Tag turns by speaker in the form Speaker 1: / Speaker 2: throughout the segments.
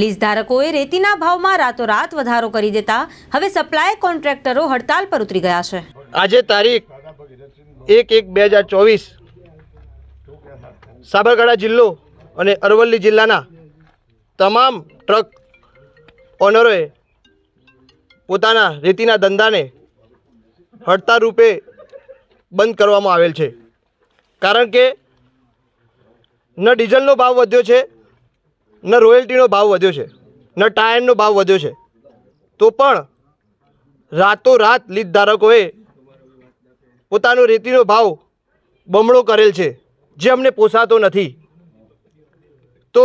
Speaker 1: Lease ધારકોએ રેતીના ભાવમાં રાતોરાત વધારો કરી દેતા હવે સપ્લાય કોન્ટ્રાક્ટરો હડતાલ પર ઉતરી ગયા છે.
Speaker 2: આજે તારીખ એક એક બે હજાર ચોવીસ સાબરકાંઠા જિલ્લો અને અરવલ્લી જિલ્લાના તમામ ટ્રક ઓનરોએ પોતાના રેતીના ધંધાને હડતાળ રૂપે બંધ કરવામાં આવેલ છે. કારણ કે ન ડીઝલનો ભાવ વધ્યો છે ન રોયલ્ટીનો ભાવ વધ્યો છે, ન ટાયરનો ભાવ વધ્યો છે. તો પણ રાતોરાત લીજ ધારકોએ પોતાનો રેતીનો ભાવ બમણો કરેલ છે, જે અમને પોસાતો નથી. તો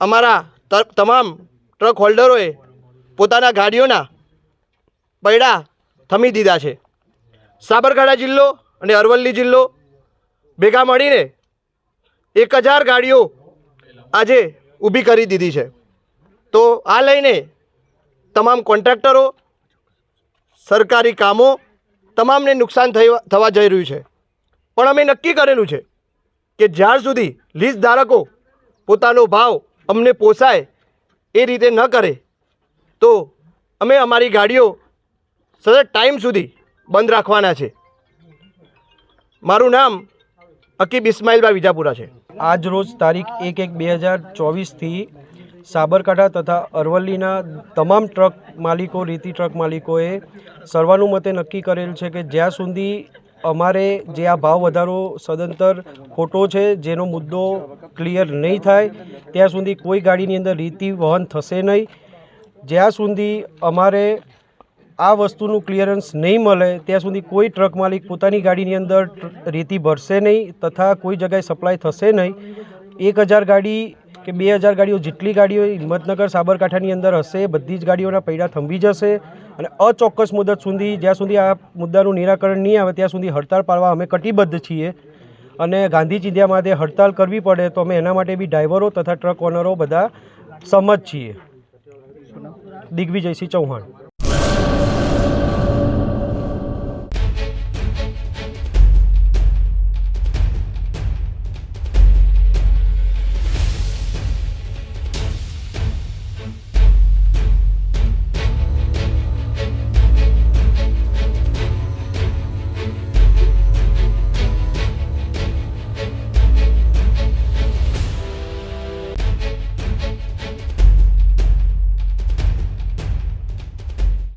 Speaker 2: અમારા તમામ ટ્રક હોલ્ડરોએ પોતાના ગાડીઓના પૈડા થમી દીધા છે. સાબરકાંઠા જિલ્લો અને અરવલ્લી જિલ્લો ભેગા મળીને એક હજાર ગાડીઓ આજે ઊભી કરી દીધી છે. તો આ લઈને તમામ કોન્ટ્રાક્ટરો, સરકારી કામો તમામને નુકસાન થવા જઈ રહ્યું છે. પણ અમે નક્કી કરેલું છે કે જ્યાર સુધી લીઝ ધારકો પોતાનો ભાવ અમને પોસાય એ રીતે ન કરે, તો અમે અમારી ગાડીઓ સતત ટાઈમ સુધી બંધ રાખવાના છે. મારું નામ અકીબ ઇસ્માઇલભાઈ વિજાપુરા છે.
Speaker 3: આજ રોજ તારીખ એક એક બે હજાર ચોવીસથી સાબરકાંઠા તથા અરવલ્લીના તમામ ટ્રક માલિકો, રેતી ટ્રક માલિકોએ સર્વાનુમતે નક્કી કરેલ છે કે જ્યાં સુધી અમારે જે આ ભાવ વધારો સદંતર ખોટો છે, જેનો મુદ્દો ક્લિયર નહીં થાય, ત્યાં સુધી કોઈ ગાડીની અંદર રેતી વહન થશે નહીં. જ્યાં સુધી અમારે આ વસ્તુનું ક્લિયરન્સ નહીં મળે, ત્યાં સુધી કોઈ ટ્રક માલિક પોતાની ગાડીની અંદર રેતી ભરશે નહીં તથા કોઈ જગ્યાએ સપ્લાય થશે નહીં. એક હજાર ગાડી કે બે હજાર ગાડીઓ જેટલી ગાડીઓ હિંમતનગર, સાબરકાંઠાની અંદર હશે, બધી જ ગાડીઓના પૈડા થંભી જશે અને અચોક્કસ મુદત સુધી, જ્યાં સુધી આ મુદ્દાનું નિરાકરણ નહીં આવે, ત્યાં સુધી હડતાળ પાડવા અમે કટિબદ્ધ છીએ. અને ગાંધી ચિંધ્યા માટે હડતાળ કરવી પડે, તો અમે એના માટે બી ડ્રાઈવરો તથા ટ્રક ઓનરો બધા સમજ છીએ. દિગ્વિજયસિંહ ચૌહાણ.